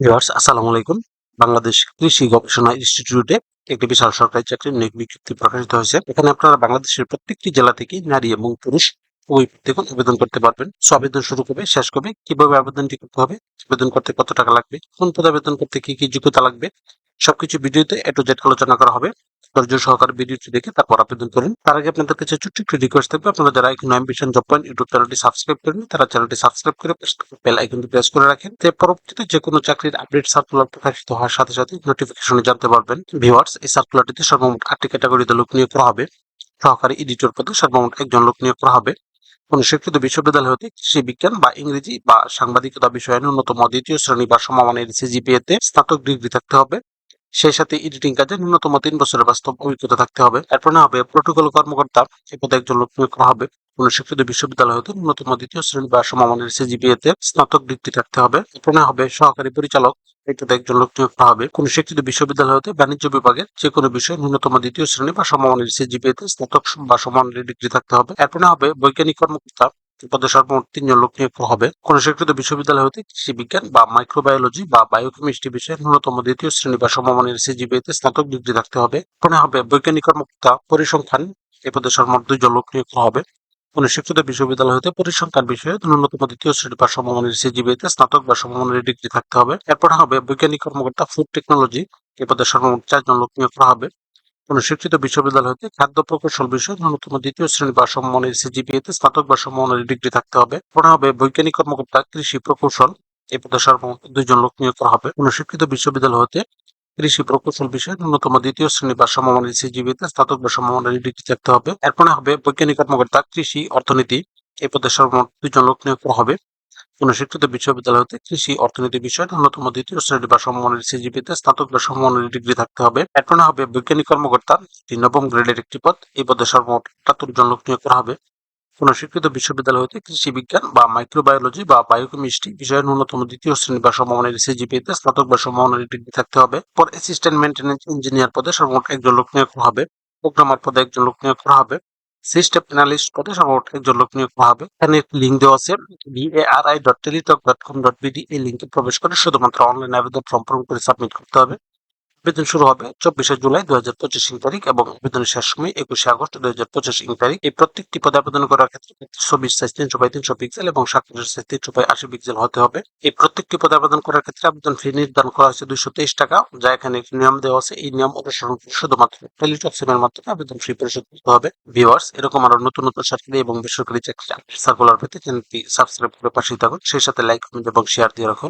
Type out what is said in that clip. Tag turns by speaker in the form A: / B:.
A: Viewers, আসসালামু আলাইকুম। বাংলাদেশ কৃষি গবেষণা ইনস্টিটিউটে একটি বিশাল সরকারি চাকরির নিয়োগ বিজ্ঞপ্তি প্রকাশিত হয়েছে। এখানে আপনারা বাংলাদেশের প্রত্যেকটি জেলা থেকে নারী এবং পুরুষ উভয় দেখুন আবেদন করতে পারবেন। সো আবেদন শুরু করবে, শেষ করবে, কীভাবে আবেদনটি করতে হবে, আবেদন করতে কত টাকা লাগবে, কোন পদে আবেদন করতে কি কি যোগ্যতা লাগবে, সবকিছু ভিডিওতে এ টু জেড আলোচনা করা হবে। ধৈর্য সহকারে ভিডিওটি দেখে তারপর আবেদন করুন। তার আগে আপনাদের কাছে ছোট্ট একটি রিকোয়েস্ট থাকবে, আপনারা যারা এখন অ্যাম্বিশন জব পয়েন্ট ইউটিউব চ্যানেলটি সাবস্ক্রাইব করেন তারা চ্যানেলটি সাবস্ক্রাইব করে বেল আইকনটি প্রেস করে রাখেন। যে পরবর্তীতে যে কোনো চাকরির আপডেট সার্কুলার প্রকাশিত হওয়ার সাথে সাথে নোটিফিকেশনে জানতে পারবেন। ভিউয়ার্স এই সার্কুলারটিতে সর্বমোট আটটি ক্যাটাগরিতে লোক নিয়োগ করা হবে। সহকারী এডিটর পদে সর্বমোট একজন লোক নিয়োগ করা হবে। কোন স্বীকৃত বিশ্ববিদ্যালয় হতে কৃষি বিজ্ঞান বা ইংরেজি বা সাংবাদিকতা বিষয়ে ন্যূনতম দ্বিতীয় শ্রেণি বা সমমানের সিজিপিএ তে স্নাতক ডিগ্রি থাকতে হবে। সেই সাথে এডিটিং কাজে ন্যূনতম তিন বছরের বাস্তব অভিজ্ঞতা থাকতে হবে। এরপর না হবে প্রোটোকল কর্মকর্তা এই পদে একজন লোক নিয়োগ করা হবে। কোন স্বীকৃত বিশ্ববিদ্যালয় হতে ন্যূনতম দ্বিতীয় শ্রেণি বা সমমানের সিজিপিএ তে স্নাতক ডিগ্রি থাকতে হবে। এরপর না হবে সহকারী পরিচালক পদে একজন লোক নিয়োগ করা হবে। কোন স্বীকৃত বিশ্ববিদ্যালয় হতে বাণিজ্য বিভাগের যে কোনো বিষয়ে ন্যূনতম দ্বিতীয় শ্রেণি বা সমমানের সিজিপিএ তে স্নাতক বা সমমানের ডিগ্রি থাকতে হবে। এরপর না হবে বৈজ্ঞানিক কর্মকর্তা পদে তিনজন লোক নিয়োগ হবে। কোন স্বীকৃত বিশ্ববিদ্যালয় হতে কৃষি বিজ্ঞান বা মাইক্রোবায়োলজি বা বায়োকেমিস্ট্রি বিষয়ে ন্যূনতম দ্বিতীয় শ্রেণি বা সমমানের সিজিপিএ তে স্নাতক ডিগ্রি থাকতে হবে। এরপর হবে বৈজ্ঞানিক কর্মকর্তা পরিসংখ্যান। এই পদে সর্বমোট দুইজন লোক নিয়োগ হবে। কোন স্বীকৃত বিশ্ববিদ্যালয় হতে পরিসংখ্যান বিষয়ে ন্যূনতম দ্বিতীয় শ্রেণি বা সমমানের সিজিবিতে স্নাতক বা সমমানের ডিগ্রি থাকতে হবে। এরপর হবে বৈজ্ঞানিক কর্মকর্তা ফুড টেকনোলজি এ পদে সর্বমোট চারজন লোক নিয়োগ করা হবে। কোন স্বীকৃত বিশ্ববিদ্যালয় হতে খাদ্য প্রকৌশল বিষয়ে ন্যূনতম দ্বিতীয় শ্রেণি বা সমমানের সিজিপিএতে স্নাতক বা সমমানের ডিগ্রি থাকতে হবে। এরপর হবে বৈজ্ঞানিক কর্মকর্তা, কৃষি প্রকৌশল। এ পদে সর্বমোট দুইজন লোক নিয়োগ করা হবে। কোন স্বীকৃত বিশ্ববিদ্যালয় হতে কৃষি প্রকৌশল বিষয়ে ন্যূনতম দ্বিতীয় শ্রেণি বা সমমানের সিজিবিতে স্নাতক বা সমমানের ডিগ্রি থাকতে হবে। এরপর হবে বৈজ্ঞানিক কর্মকর্তা, কৃষি, অর্থনীতি। এই পদে সর্বমোট দুজন লোক নিয়োগ করা হবে। কোন স্বীকৃত বিশ্ববিদ্যালয় হতে কৃষি অর্থনীতি বিষয়ে ন্যূনতম দ্বিতীয় শ্রেণি বা সমমানের সিজিপিতে স্নাতক বা সমমানের ডিগ্রি থাকতে হবে। এরপর হবে বৈজ্ঞানিক কর্মকর্তা, একটি নবম গ্রেডের একটি পদ, এই পদে সর্বমোট আটাত্তর জন লোক নিয়োগ করা হবে। কোন স্বীকৃত বিশ্ববিদ্যালয় হতে কৃষি বিজ্ঞান বা মাইক্রোবায়োলজি বা বায়োকেমিস্ট্রি বিষয়ে ন্যূনতম দ্বিতীয় শ্রেণি বা সমমানের সিজিপিতে স্নাতক বা সমমানের ডিগ্রি থাকতে হবে। পর অ্যাসিস্ট্যান্ট মেইনটেনেন্স ইঞ্জিনিয়ার পদে সর্বমোট একজন লোক নিয়োগ করা হবে। প্রোগ্রামার পদে একজন লোক নিয়োগ করা হবে। সিস্টেম অ্যানালিস্ট পদে সম্ভবত একজন লোক নিয়োগ হবে? এখানে একটি লিঙ্ক দেওয়া আছে BARI dot Teletalk dot com dot BD এই লিঙ্কে প্রবেশ করে শুধুমাত্র অনলাইন আবেদন ফর্ম পূরণ করে সাবমিট করতে হবে। আবেদন শুরু হবে চব্বিশে জুলাই দুই হাজার পঁচিশ ইং তারিখ এবং আবেদনের শেষ সময় একুশে আগস্ট দুই হাজার পঁচিশ ইং তারিখ। এই প্রত্যেকটি পদে আবেদন করার ক্ষেত্রে ছবির সাইজ তিনশো বাই তিনশো পিক্সেল এবং স্বাক্ষরের সাইজ তিনশো বাই আশি পিক্সেল হতে হবে। এই প্রত্যেকটি পদে আবেদন করার ক্ষেত্রে আবেদন ফি নির্ধারণ করা হয়েছে দুইশো তেইশ টাকা, যা এখানে একটি নিয়ম দেওয়া আছে। এই নিয়ম অনুসরণ করে শুধুমাত্র টেলিটক মাধ্যমে আবেদন ফি পরিশোধ করতে হবে। ভিউয়ার্স এরকম আরও নতুন নতুন সরকারি এবং বেসরকারি চাকরি সার্কুলার পেতে চ্যানেলটি সাবস্ক্রাইব করে পাশেই থাকুন। সেই সাথে লাইক কমেন্ট এবং শেয়ার দিয়ে রাখুন।